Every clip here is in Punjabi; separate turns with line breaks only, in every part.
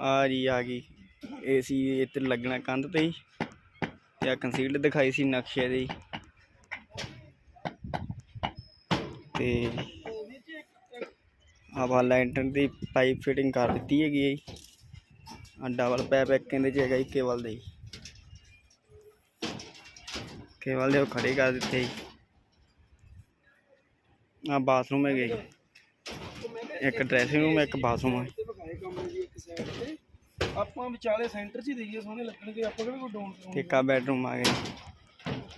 ਆ ਜੀ, ਆ ਗਈ। ਏਸੀ ਇੱਥੇ ਲੱਗਣਾ ਕੰਧ ਤੇ ਹੀ ਤੇ ਆ ਕੰਸੀਲਡ ਦਿਖਾਈ ਸੀ ਨਕਸ਼ੇ ਦੀ ਤੇ ਵਾ ਲੈਂਟਰ ਦੀ ਪਾਈਪ ਫਿਟਿੰਗ ਕਰ ਦਿੱਤੀ ਹੈਗੀ ਹੈ ਜੀ। ਆ ਡਬਲ ਪੈਪ ਇੱਕ ਕਹਿੰਦੇ ਚ ਹੈਗਾ ਜੀ ਕੇਵਲ ਦੇ ਕੇਵਲ ਦੇ ਉਹ ਖੜੇ ਕਰ ਦਿੱਤੇ ਜੀ। ਆ ਬਾਥਰੂਮ ਹੈਗੇ ਜੀ। ਇੱਕ ਡਰੈਸਿੰਗ ਰੂਮ ਇੱਕ ਬਾਥਰੂਮ ਹੈ
ਆਪਾਂ ਵਿਚਾਲੇ ਸੈਂਟਰ 'ਚ ਹੀ ਦੇਈਏ ਸੋਹਣੇ ਲੱਗਣਗੇ ਆਪਾਂ ਕਿਹੜਾ ਕੋਈ ਡਾਊਨ
ਤੇ ਕਾ ਬੈਡਰੂਮ ਆ ਗਿਆ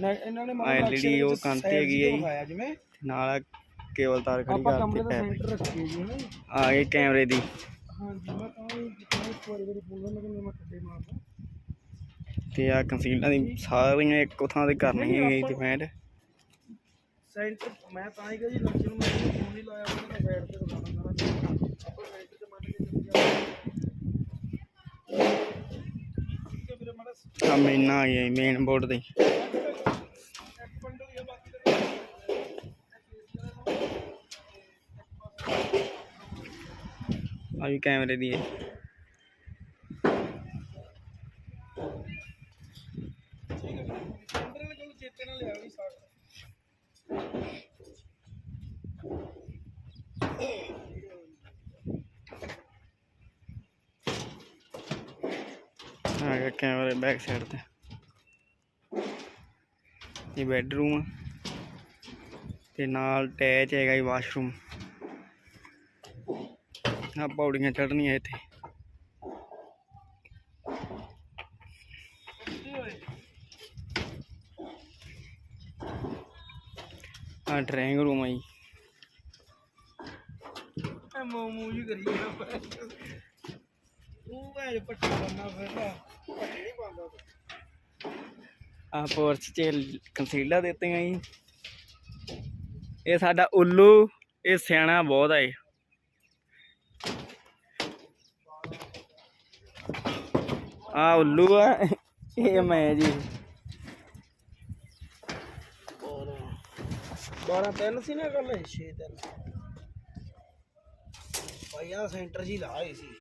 ਨਾ ਇਹਨਾਂ ਨੇ
ਆਹ LED ਉਹ ਕੰਧ ਤੇ ਹੈਗੀ ਹੈ ਜੀ।
ਜਿਵੇਂ
ਨਾਲ ਕੇਵਲ ਤਾਰ ਖੜੀ
ਆਪਾਂ
ਕਰਤੀ
ਕਮਰੇ ਦਾ
ਪੈਪ।
ਸੈਂਟਰ ਰੱਖੀਏ ਜੀ ਹਨਾ?
ਆ ਗਈ ਕੈਮਰੇ ਦੀ।
ਹਾਂਜੀ ਮੈਂ ਤਾਂ ਇੱਕ ਵਾਰੀ ਵਾਰੀ ਮੈਂ ਮਾਰਦਾ
ਆ ਕੰਸੀਲਰਾਂ ਦੀ ਸਾਰੀਆਂ ਇੱਕੋ ਥਾਂ ਤੇ ਕਰਨੀਆਂ ਹੈਗੀ ਡਿਪੈਂਡ
ਸੈਂਟਰ ਮੈਂ ਤਾਂ ਹੀ ਕਿਹਾ ਜੀ ਨੂੰ ਮੈਂ ਫੋਨ ਹੀ ਲਾਇਆ ਉਹਨੇ ਸਾਈਡ ਤੇ ਦਿਖਾਉਣਾ ਸਾਰਾ ਆਪਾਂ ਸੈਂਟਰ ਤੇ ਮੰਨ ਕੇ ਚੱਲ ਗਿਆ ਤੇ ਵੀਰੇ ਮਾੜਾ
ਆ ਮੇਨਾ ਆ ਗਿਆ ਮੇਨ ਬੋਰਡ ਤੇ।
ਆ
ਵੀ ਕੈਮਰੇ ਦੀ ਹੈ।
ਠੀਕ
ਆ ਗਿਆ ਕੈਮਰੇ ਬੈਕ ਸਾਈਡ ਤੇ। ਇਹ ਬੈਡਰੂਮ ਆ। ਤੇ ਨਾਲ ਅਟੈਚ ਹੈਗਾ ਇਹ ਵਾਸ਼ਰੂਮ। ਆ ਪੌੜੀਆਂ ਚੜ੍ਹਨੀਆਂ ਇੱਥੇ। ਆ ਡਰਾਇੰਗ ਰੂਮ ਆ ਜੀ।
ਮੋਮੂ ਜੀ ਕਰੀ ਜਾਂਦਾ ਉਹ ਐ ਪੱਟੀ ਬੰਨਾ ਫਿਰਦਾ ਪੱਟੀ ਨਹੀਂ ਪਾਉਂਦਾ
ਆ ਪੋਰਚ ਚ ਕੰਸੀਲਰ ਦਿੱਤੀਆਂ ਜੀ ਇਹ ਸਾਡਾ ਉੱਲੂ, ਇਹ ਸਿਆਣਾ ਬਹੁਤ ਆ ਇਹ। ਆ ਉੱਲੂ ਆ, ਇਹ ਮੈਂ ਜੀ।
12 ਤਿੰਨ ਸੀ ਨਾ ਗੱਲ 6 ਤਿੰਨ। ਭਾਈ ਆ ਸੈਂਟਰ ਜੀ ਲਾਏ ਸੀ।